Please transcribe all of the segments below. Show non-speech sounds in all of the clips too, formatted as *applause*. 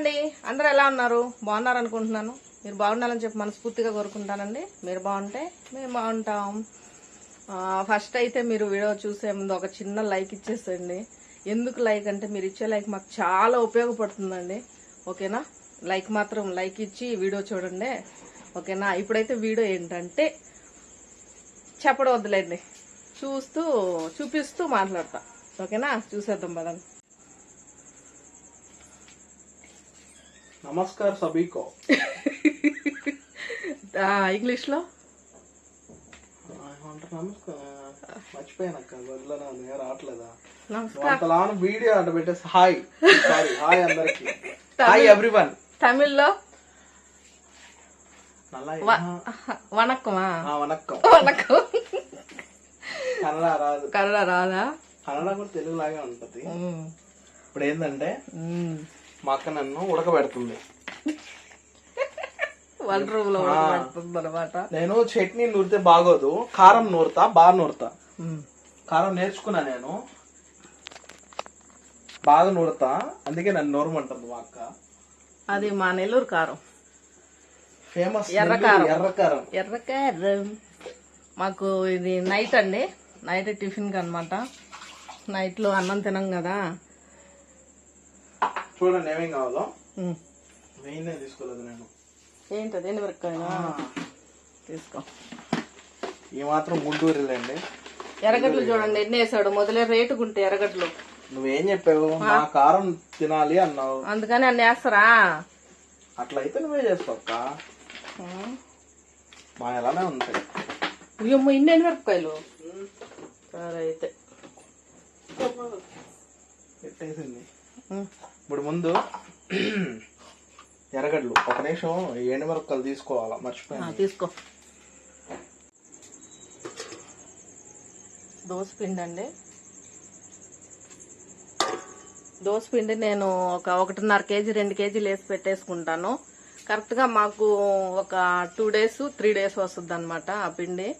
అండి. అందరూ ఎలా ఉన్నారు? బాగున్నారు అనుకుంటున్నాను. మీరు బాగుండాలని చెప్పి మనస్ఫూర్తిగా కోరుకుంటానండి. మీరు బాగుంటే మేము బాగుంటాం. ఫస్ట్ అయితే మీరు వీడియో చూసే ముందు ఒక చిన్న లైక్ ఇచ్చేసేయండి. ఎందుకు లైక్ అంటే మీరు ఇచ్చే లైక్ మాకు చాలా ఉపయోగపడుతుందండి. ఓకేనా? లైక్ మాత్రం లైక్ ఇచ్చి వీడియో చూడండి. ఓకేనా? ఇప్పుడైతే వీడియో ఏంటంటే చెప్పడం వద్దులేండి. చూస్తూ చూపిస్తూ మాట్లాడతా. ఓకేనా? చూసేద్దాం పదండి. నమస్కార్ సభీకో ఆ, ఇంగ్లీష్లో? మర్చిపోయానక్క వదిలేనా? నేను రావట్లేదా? నమస్కారం. అంతలా వీడియో అట పెట్టేసి హాయ్. సారీ హాయ్ అందరికి. హాయ్ ఎవ్రీవన్ తమిళ్ళో? నల్లా వణక్కమా వనక్కం. వణక్కం కన్నడ రాదు. కన్నడ రాదా? కన్నడ కూడా తెలుగు లాగే ఉంటది. ఇప్పుడు ఏంటంటే. మా అక్క నన్ను ఉడకబెడుతుంది. నేను చట్నీ నూరితే బాగోదు కారం నూరుతా బాగా నూరుతా. కారం నేర్చుకున్నా నేను. బాగా నూరుతా అందుకే నన్ను నూరమంటుంది మా అక్క. అది మా నెల్లూరు కారం. ఫేమస్ ఎర్రకారం. ఎర్రకారం ఎర్రకారం మాకు ఇది నైట్ అండి. నైట్ టిఫిన్కి అనమాట నైట్లో అన్నం తినం కదా. చూడండి ఏమేం కావాలో. మెయిన్ తీసుకోలేదు నేను. ఏంటది? ఎండుమిరపకాయ తీసుకో. ఈ మాత్రం గుంటూరులేండి ఎర్రగడ్డలు చూడండి ఎన్ని వేసాడు? మొదలే రేటుకుంటే ఎర్రగడ్డలు. నువ్వేం చెప్పావు? మా కారం తినాలి అన్నావు. అందుకని అన్ని వేస్తారా? అట్లయితే నువ్వే చేసుకోక్క. మా ఎలానే ఉంటాయి. ఇన్ని ఎండుమిరపకాయలు సరే అయితే. పెట్టేసింది. ఇప్పుడు ముందు ఎర్రగడ్డలు. ఒక నిమిషం ఈ ఎండుమిరపకాయలు తీసుకోవాలా? మర్చిపోయాను. తీసుకో. దోశ పిండి అండి. దోశ పిండి నేను ఒక ఒకటిన్నర కేజీ రెండు కేజీలు వేసి పెట్టేసుకుంటాను. కరెక్ట్గా మాకు ఒక టూ డేస్ త్రీ డేస్ వస్తుంది అనమాట ఆ పిండి.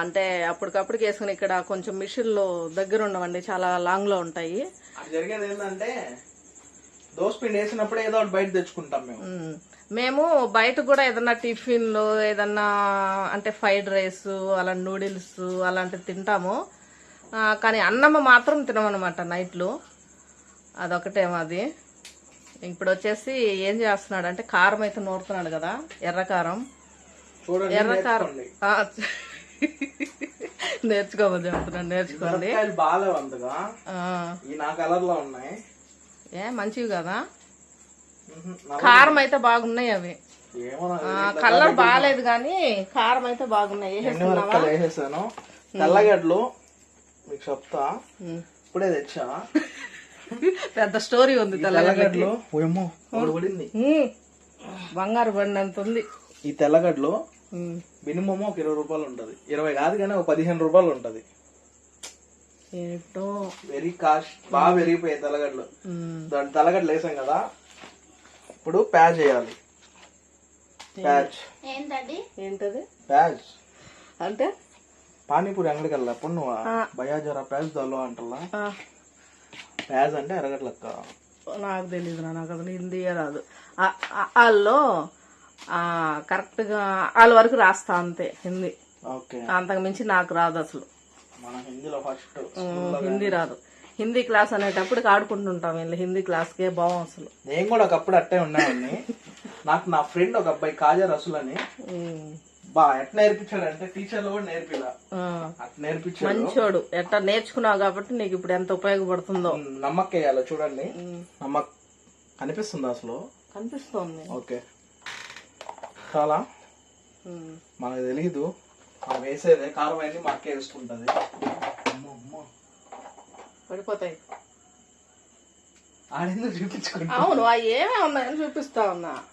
అంటే అప్పటికప్పటికి వేసుకుని ఇక్కడ కొంచెం మిషన్లు దగ్గర ఉండవండి చాలా లాంగ్లో ఉంటాయి. జరిగేది ఏంటంటే దోశ పిండి వేసినప్పుడు ఏదో బయట తెచ్చుకుంటాం మేము. మ్మ్. బయట కూడా ఏదన్నా టిఫిన్లు ఏదన్నా అంటే ఫ్రైడ్ రైస్ అలాంటి నూడిల్స్ అలాంటివి తింటాము. కానీ అన్నం మాత్రం తినమన్నమాట నైట్లు. అదొకటే మాది. ఇప్పుడు వచ్చేసి ఏం చేస్తున్నాడు అంటే కారం అయితే నూరుతున్నాడు కదా ఎర్రకారం ఎర్రకారం *laughs* నేర్చుకోమని చెప్తున్నాను నేర్చుకోండి. బాగాలేవు అంతగా. ఈ నా కలర్లో ఉన్నాయి. ఏ మంచివి కదా? కారం అయితే బాగున్నాయి అవి. కలర్ బాగాలేదు కానీ కారం అయితే బాగున్నాయి. వేసేసాను? తెల్లగడ్డలు మీకు చెప్తా. ఇప్పుడే తెచ్చా? *laughs* పెద్ద స్టోరీ ఉంది తెల్లగడ్డలు. బంగారు బండి అంత ఉంది. ఈ తెల్లగడ్డలు ఉమ్. మినిమం ఒక ఇరవై రూపాయలు ఉంటది. ఇరవై కాదు కానీ ఒక పదిహేను రూపాయలు ఉంటది. ఏంటో? వెరీ కాస్ట్ బాగా పెరిగిపోయాయి తెల్లగడ్డలు ఉమ్. దాని తెల్లగడ్డలు వేసాం కదా ఇప్పుడు ప్యాచ్ చేయాలి. ప్యాచ్. ఏంటది? ప్యాచ్. అంటే? పానీపూరి అంగడికి వెళ్ళా అప్పుడు నువ్వు ఆ. బయాజరా ప్యాచ్ దొల్లో అంటలా. ఆ, ప్యాచ్ అంటే ఎరగట్లక్క నాకు తెలియదు నా, నాకు అసలు హిందీయే రాదు. వాళ్ళు కరెక్ట్గా వాళ్ళ వరకు రాస్తా అంతే హిందీ. అంతకు మించి నాకు రాదు అసలు. హిందీ రాదు. హిందీ క్లాస్ అనేటప్పటికి ఆడుకుంటుంటాం వీళ్ళు. హిందీ క్లాస్కే బావం అసలు. నేను కూడా ఒకప్పుడు అట్టే ఉండేవాడిని. నాకు నా ఫ్రెండ్ ఒక అబ్బాయి కాజా రసుల్ అని. బా ఎట్లా నేర్పించాడు అంటే టీచర్లు కూడా నేర్పిలా. అట్లా నేర్పించాడు. మంచోడు. ఎట్లా నేర్చుకున్నావు కాబట్టి నీకు ఇప్పుడు ఎంత ఉపయోగపడుతుందో. నమ్మక్ వేయాలి చూడండి. నమ్మక్ కనిపిస్తుంది అసలు? కనిపిస్తోంది. ఓకే. చాలా మనకు తెలీదు. మనం వేసేదే కారం అన్ని మా అక్క వేసుకుంటది. పడిపోతాయి. ఆడెందుకు చూపించుకుంటా అవును ఆ ఏమే ఉన్నాయని చూపిస్తా ఉన్నా.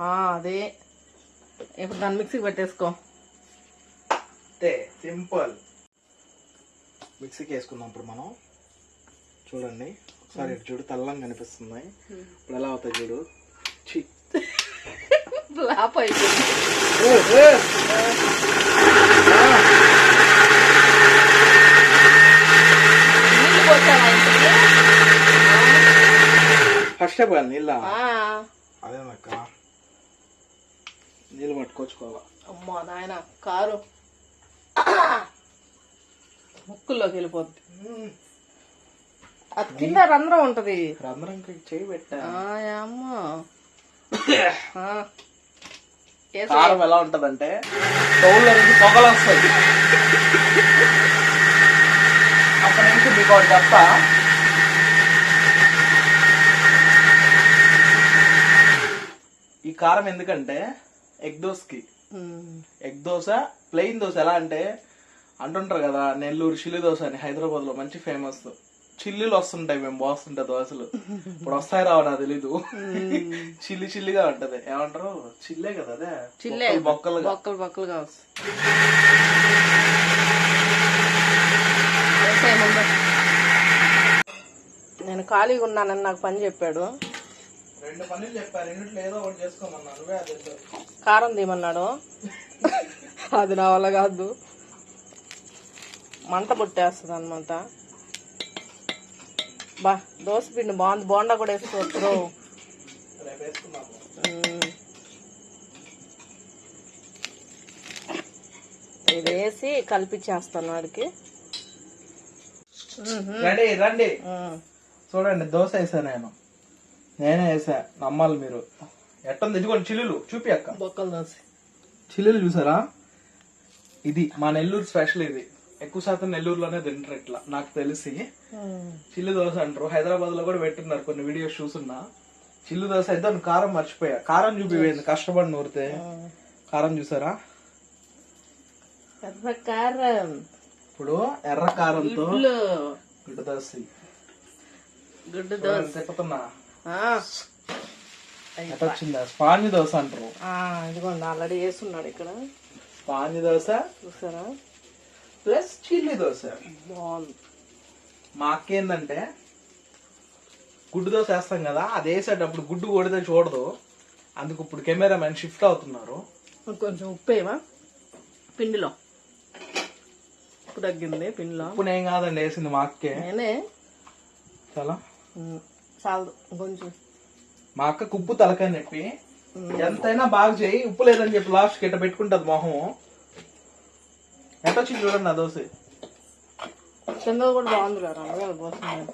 ఆ, అదే. ఇప్పుడు దాన్ని మిక్సీకి పెట్టేసుకో. అంతే సింపుల్. మిక్సీకి వేసుకుందాం ఇప్పుడు మనం. చూడండి. ఒకసారి చూడు తెల్లంగా కనిపిస్తుంది ఇప్పుడు ఎలా అవుతాయి చూడు. ఛీ. ఫ్లాప్ అయిపోయింది. నీళ్ళు పోసావా ఇంతకీ? ఫస్ట్ చెప్పాలి నీళ్ళ ఆ, అదేనక్క నీళ్ళు పట్టుకోవచ్చుకోవాలా అమ్మా నాయన కారు ముక్కుల్లోకి వెళ్ళిపోద్ది అది కింద రంధ్రం ఉంటది ఇంకా చేయి పెట్టా ఆ, అమ్మా ఆ. కారం ఎలా ఉంటదంటే స్టవ్లో నుంచి పొగలు వస్తాయి. అక్కడ నుంచి మీకు ఒకటి చెప్తా. ఈ కారం ఎందుకంటే ఎగ్ దోస్కి um. Egg dosa plain dosa ఎలా అంటే అంటుంటారు కదా నెల్లూరు చిల్లి దోశ అని హైదరాబాద్లో మంచి ఫేమస్. చిల్లీలు వస్తుంటాయి మేము పోస్తుంటే దోశలు ఇప్పుడు వస్తాయి రావు నాకు తెలీదు. చిల్లి చిల్లిగా ఉంటది. ఏమంటారు? చిల్లే కదా అదే? చిల్లే. బొక్కలు బొక్కలు బొక్కలుగా ముందు. నేను ఖాళీగా ఉన్నానని నాకు పని చెప్పాడు. రెండు పనులు చెప్పారు. రెండిట్లో ఏదో ఒకటి చేసుకోమన్నా. నువ్వే అది చెప్పు. కారం తీయమన్నాడు. అది నా వల్ల కాదు. మంట పుట్టేస్తుంది అనమాట బా దోశ పిండి బాగుంది. బోండా కూడా వేసుకోవచ్చు. ఇది వేసి కలిపిచ్చేస్తాను వాడికి. రండి రండి. చూడండి దోశ వేసా నేను. నేనే వేసా. నమ్మాలి మీరు. ఎట్టుంది? ఇదిగోండి చిల్లులు. చూపి అక్క. బొక్కలు దోశ చిల్లులు చూసారా? ఇది మా నెల్లూరు స్పెషల్ ఇది. ఎక్కువ శాతం నెల్లూరులోనే తింటారు ఇట్లా నాకు తెలిసి. చిల్లు దోశ అంటారు. హైదరాబాద్లో కూడా పెట్టున్నారు కొన్ని వీడియోస్ చూసున్నా చిల్లు దోశ అయితే దాని కారం మర్చిపోయా. కారం చూపిపోయింది కష్టపడి నూరితే. కారం చూసారా? పెద్ద కారం. ఇప్పుడు ఎర్ర కారంతో గుడ్డు దోశ. గుడ్డు దోశ. తిప్పుతున్నా. వచ్చిందా? స్పాంజ్ దోశ అంటారు. ఆ, ఇదిగోండి ఆల్రెడీ వేస్తున్నాడు ఇక్కడ. స్పాంజ్ దోశ. చూసారా? Plus chilli dosa. మా అక్క ఏంటంటే గుడ్డు దోశ వేస్తాం కదా అది వేసేటప్పుడు గుడ్డు కొడితే చూడదు. అందుకు ఇప్పుడు కెమెరా మ్యాన్ షిఫ్ట్ అవుతున్నారు. కొంచెం ఉప్పు వేయమా పిండిలో. ఉప్పు తగ్గింది పిండిలో. ఇప్పుడు నేను కాదండి వేసింది మా అక్కే నేనే. చాలా? చాలదు కొంచెం మా అక్క ఉప్పు తలకాయ నొప్పి. ఎంతైనా బాగా చేయి ఉప్పు లేదని చెప్పి లాస్ట్ ఇట్ట పెట్టుకుంటది మొహం ఎంత వచ్చింది చూడండి ఆ దోశ. కింద కూడా బాగుంది అందుకే పోతుంది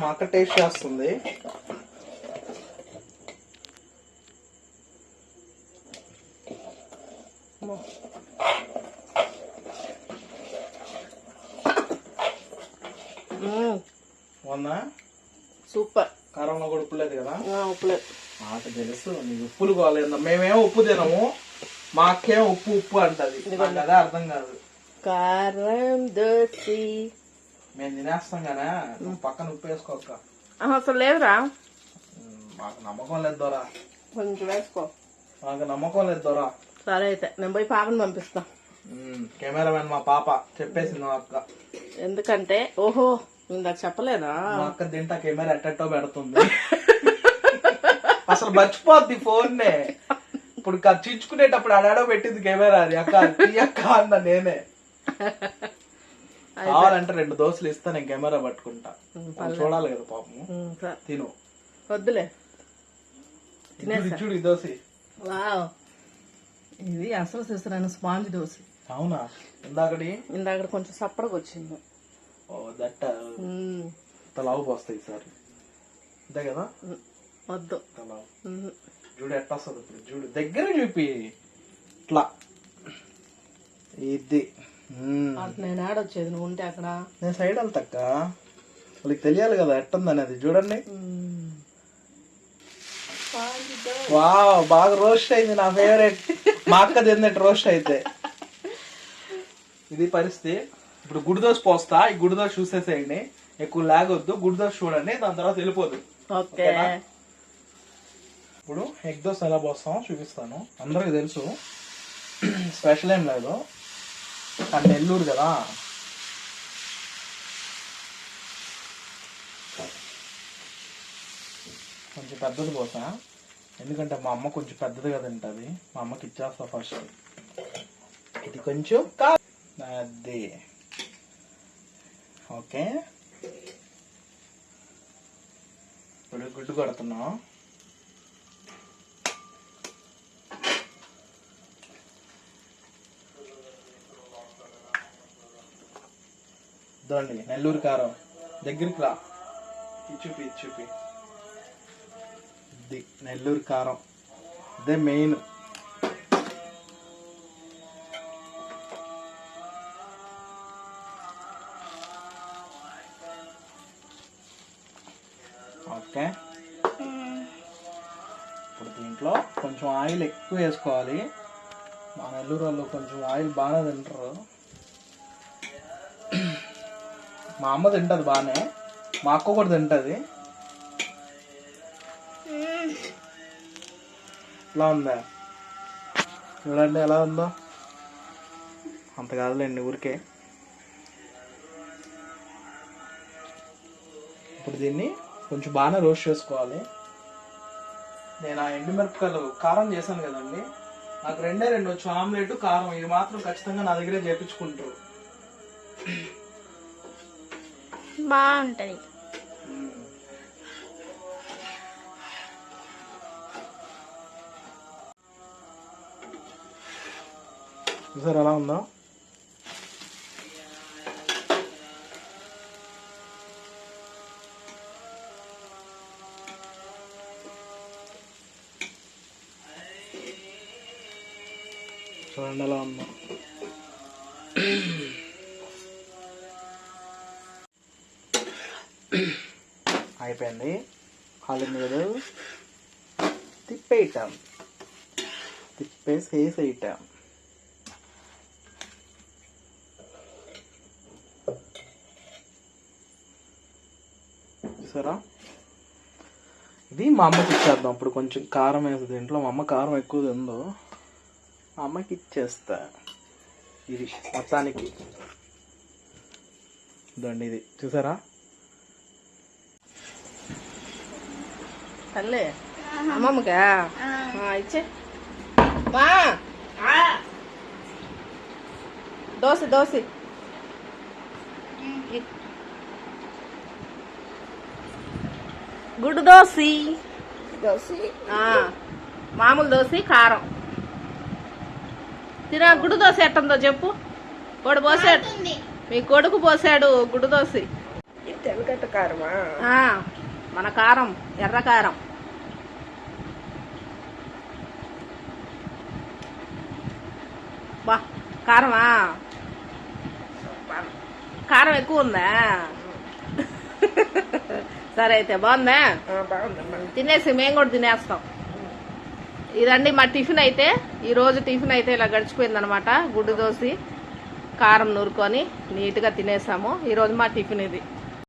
మా అక్క టేస్ట్ చేస్తుంది. వందా సూపర్. కారంలో కూడా ఉప్పు లేదు కదా? ఉప్పు లేదు. నాకు తెలుసు నీకు ఉప్పులు కాలేదు మేమేమో ఉప్పు తినము. మా అక్కేమో ఉప్పు ఉప్పు అంటది. అదే అర్థం కాదు. కారం దోశ. మేము తినేస్తాం కదా నువ్వు పక్కన ఉప్పు వేసుకోక అసలు లేదురా. మాకు నమ్మకం లేదు దొరా. కొంచెం వేసుకో మాకు నమ్మకం లేదు దొరా. సరే అయితే నేను పోయి పాపని పంపిస్తా. కెమెరామెన్ మా పాప చెప్పేసింది మా అక్క. ఎందుకంటే ఓహో ఇందాక చెప్పలేదా? మా అక్క తింటా కెమెరా ఎట్టెట్టో పెడుతుంది. అసలు మర్చిపోద్ది ఫోన్ నే ఇప్పుడు చించుకునేటప్పుడు ఆడాడో పెట్టింది కెమెరా అది. అక్క అక్క అన్న నేనే. కావాలంటే రెండు దోశలు ఇస్తా నేను కెమెరా పట్టుకుంటా. చూడాలి కదా పాపము. తిను. వద్దులే. చూడు దోశ. ఇది అసలు చేస్తున్నాను స్పాంజ్ దోశ. అవునా? ఇందాకటి? ఇందాక కొంచెం సప్పడగా వచ్చింది. ఓ దట్ట తలావు పోస్తాయి ఈసారి. అంతే కదా? వద్దు. తలావు చూడు ఎట్లా వస్తుంది ఇప్పుడు చూడు దగ్గర చూపి. ఇట్లా. ఇది. నేను ఆడొచ్చేది నువ్వు ఉంటే అక్కడ. నేను సైడ్ వెళ్తాక వాళ్ళకి తెలియాలి కదా ఎట్టుందని అది చూడండి. వావ్ బాగా రోస్ట్ అయింది నా ఫేవరెట్ మా అక్క తిన్నట్టు రోస్ట్ అయితే. ఇది పరిస్థితి. ఇప్పుడు గుడి దోశ పోస్తా ఈ గుడి దోశ చూసేసేయండి. ఎక్కువ లాగొద్దు గుడి దోశ చూడండి దాని తర్వాత వెళ్ళిపోదు. ఓకే. ఓకేనా? ఇప్పుడు ఎగ్ దోశ ఎలా పోస్తామో చూపిస్తాను. అందరికి తెలుసు. స్పెషల్ ఏం లేదు. కానీ నెల్లూరు కదా. కొంచెం పెద్దది పోతా. ఎందుకంటే మా అమ్మ కొంచెం పెద్దది కదా తింటుంది. మా అమ్మకి ఇచ్చేస్తా ఫస్ట్ ఇది కొంచెం అది. ఓకే. ఇప్పుడు గుడ్డు కొడుతున్నాం. ఇదండి నెల్లూరు కారం. దగ్గరికి రా. చూపి చూపి ఇది నెల్లూరు కారం. ఇదే మెయిన్. ఓకే. ఇప్పుడు దీంట్లో కొంచెం ఆయిల్ ఎక్కువ వేసుకోవాలి. మా నెల్లూరు వాళ్ళు కొంచెం ఆయిల్ బాగానే తింటారు. మా అమ్మ తింటది బాగానే మా అక్క కూడా తింటది. ఎలా ఉందా? చూడండి ఎలా ఉందో. అంత కాదులేండి ఊరికే. ఇప్పుడు దీన్ని కొంచెం బాగానే రోస్ట్ చేసుకోవాలి. నేను ఆ ఎండుమిరపకాయలు కారం చేశాను కదండి. నాకు రెండే రెండు వచ్చు ఆమ్లెట్ కారం ఇది మాత్రం ఖచ్చితంగా నా దగ్గరే చేపించుకుంటారు. బాగుంటుంది. సార్ ఎలా ఉందా? చూడండి ఎలా ఉందా? అయిపోయింది. కాళ్ళ మీద తిప్పేయటం. తిప్పేసి వేసేయటం చూసారా? ఇది మా అమ్మకి ఇచ్చేద్దాం. ఇప్పుడు కొంచెం కారం వేస్తుంది దీంట్లో. మా అమ్మ కారం ఎక్కువ తిందో. మా అమ్మకి ఇచ్చేస్తా. ఇది మొత్తానికి. ఇదండి ఇది. చూసారా? తల్లి. అమ్మమ్మకా? ఇచ్చే. మా. దోశ దోశ. గుడ్డు దోశ. దోశ. మామూలు దోశ కారం. తిన గుడ్డు దోశ ఎట్టుందో చెప్పు. వాడు పోసాడు. మీ కొడుకు పోసాడు గుడ్డు దోశ. తెల్లగట్ట కారమా? మన కారం ఎర్ర కారం. బా కారమా? కారం ఎక్కువ ఉందా? సరే అయితే బాగుందా? తినేసి మేము కూడా తినేస్తాం. ఇదండి మా టిఫిన్ అయితే ఈ రోజు టిఫిన్ అయితే ఇలా గడిచిపోయింది అనమాట గుడ్డు దోసి కారం నూరుకొని నీట్గా తినేసాము. ఈరోజు మా టిఫిన్ ఇది.